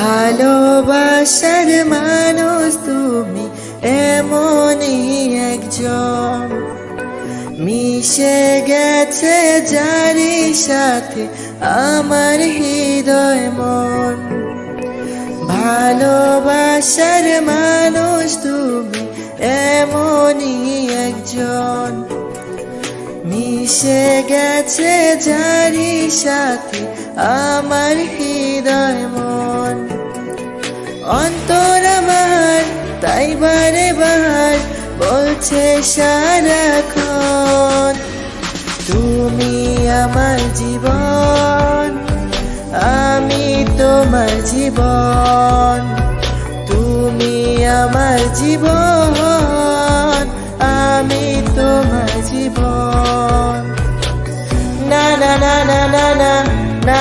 ভালোবাসার মানুষ তুমি, এমনই একজন। মিশে গেছে যারি সাথে আমার হৃদয় মন। ভালোবাসার মানুষ তুমি মিশে গেছে যারি সাথে আমার হৃদয় মন। অন্তর আমার, তাই বারে বার বলছে সারাক্ষণ, তুমি আমার জীবন, আমি তোমার জীবন, তুমি আমার জীবন, আমি তোমার জীবন।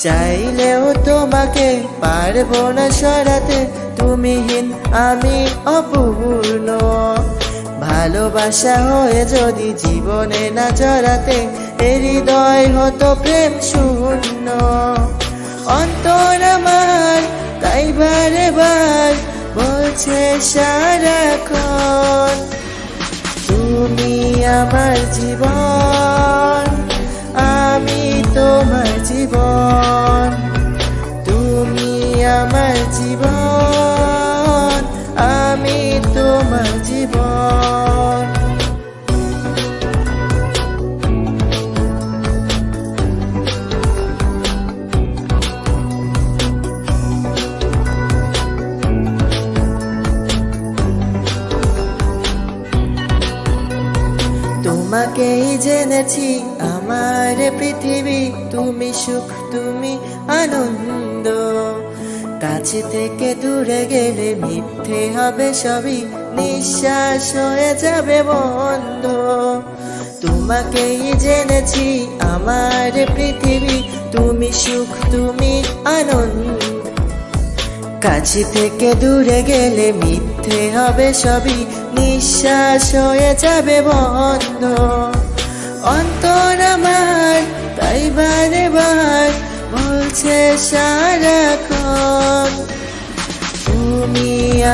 চাইলেও তোমাকে পারব না সরাতে। তুমিহীন আমি অপূর্ণ। ভালোবাসা হয়ে যদি জীবনে না জড়াতে হৃদয় হতো প্রেম শূন্য। অন্তর আমার তাই বারে বার বলছে, সারাক্ষণ তুমি আমার জীবন। জীবন। তোমাকেই জেনেছি আমার পৃথিবী তুমি সুখ তুমি আনন্দ। কাছে থেকে দূরে গেলে মিথ্যে হবে সবই। নিঃশ্বাস হয়ে যাবে বন্ধ। তোমাকেই জেনেছি আমার পৃথিবী। তুমি সুখ, তুমি আনন্দ। কাছে থেকে দূরে গেলে মিথ্যে হবে সবই। নিঃশ্বাস হয়ে যাবে বন্ধ। অন্তর আমার তাই বারে বার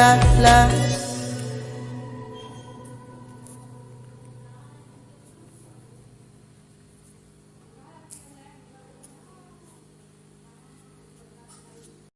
la la.